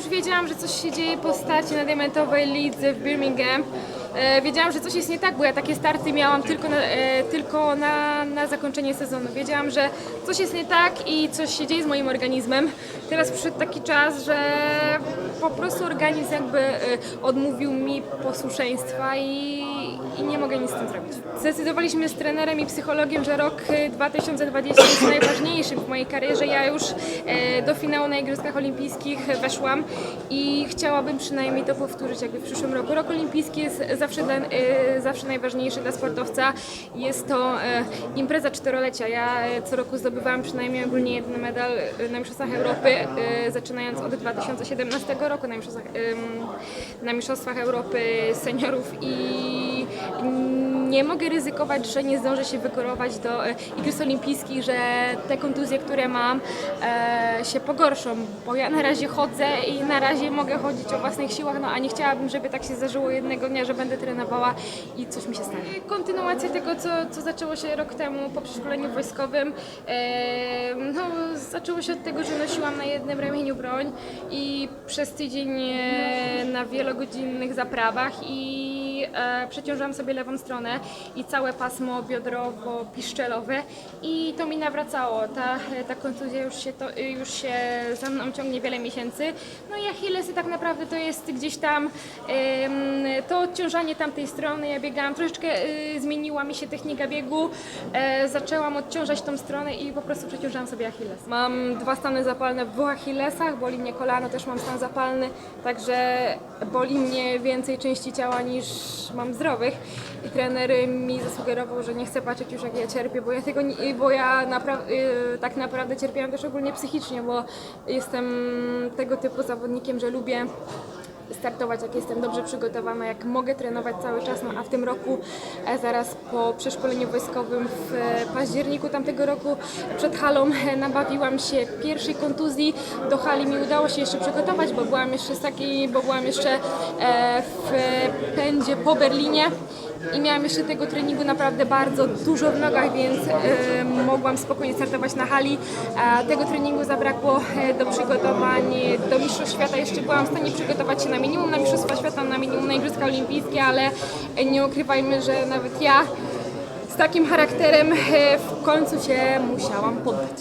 już wiedziałam, że coś się dzieje po starcie na diamentowej lidze w Birmingham. E, wiedziałam, że coś jest nie tak, bo ja takie starty miałam tylko na, e, tylko na, na zakończenie sezonu. Wiedziałam, że coś jest nie tak i coś się dzieje z moim organizmem. Teraz przyszedł taki czas, że po prostu organizm jakby e, odmówił mi posłuszeństwa i, i nie mogę nic z tym zrobić. Zdecydowaliśmy z trenerem i psychologiem, że rok e, 2020 jest najważniejszy w mojej karierze. Ja już e, do finału na Igrzyskach Olimpijskich weszłam i chciałabym przynajmniej to powtórzyć jakby w przyszłym roku. Rok olimpijski jest zawsze, dla, zawsze najważniejszy dla sportowca. Jest to impreza czterolecia. Ja co roku zdobywałam przynajmniej ogólnie jeden medal na Mistrzostwach Europy, zaczynając od 2017 roku na Mistrzostwach, na Mistrzostwach Europy seniorów i nie mogę ryzykować, że nie zdążę się wykorować do e, Igrzysk Olimpijskich, że te kontuzje, które mam, e, się pogorszą, bo ja na razie chodzę i na razie mogę chodzić o własnych siłach, no a nie chciałabym, żeby tak się zdarzyło jednego dnia, że będę trenowała i coś mi się stanie. Kontynuacja tego, co, co zaczęło się rok temu po przeszkoleniu wojskowym, e, no, zaczęło się od tego, że nosiłam na jednym ramieniu broń i przez tydzień na wielogodzinnych zaprawach i e, przeciążyłam sobie lewą stronę i całe pasmo biodrowo-piszczelowe i to mi nawracało. Ta, ta kontuzja już się, to, już się za mną ciągnie wiele miesięcy. No i Achillesy tak naprawdę to jest gdzieś tam em, to odciążanie tamtej strony. Ja biegałam, troszeczkę y, zmieniła mi się technika biegu, e, zaczęłam odciążać tą stronę i po prostu przeciążałam sobie Achilles. Mam dwa stany zapalne w dwóch Achillesach, boli mnie kolano, też mam stan zapalny, także boli mnie więcej części ciała niż mam zdrowych i trener mi zasugerował, że nie chcę patrzeć już jak ja cierpię, bo ja tego nie, bo ja napra- y, tak naprawdę cierpiałam też ogólnie psychicznie, bo jestem tego typu zawodnikiem, że lubię startować, jak jestem dobrze przygotowana, jak mogę trenować cały czas, no a w tym roku, e, zaraz po przeszkoleniu wojskowym w e, październiku tamtego roku przed halą e, nabawiłam się pierwszej kontuzji. Do hali mi udało się jeszcze przygotować, bo byłam jeszcze z takiej, bo byłam jeszcze e, w pędzie po Berlinie i miałam jeszcze tego treningu naprawdę bardzo dużo w nogach, więc e, mogłam spokojnie startować na hali. A tego treningu zabrakło e, do przygotowań do Mistrzostw Świata. Jeszcze byłam w stanie przygotować się na minimum na Mistrzostwa Świata, na minimum na Igrzyska Olimpijskie, ale nie ukrywajmy, że nawet ja z takim charakterem e, w końcu się musiałam poddać.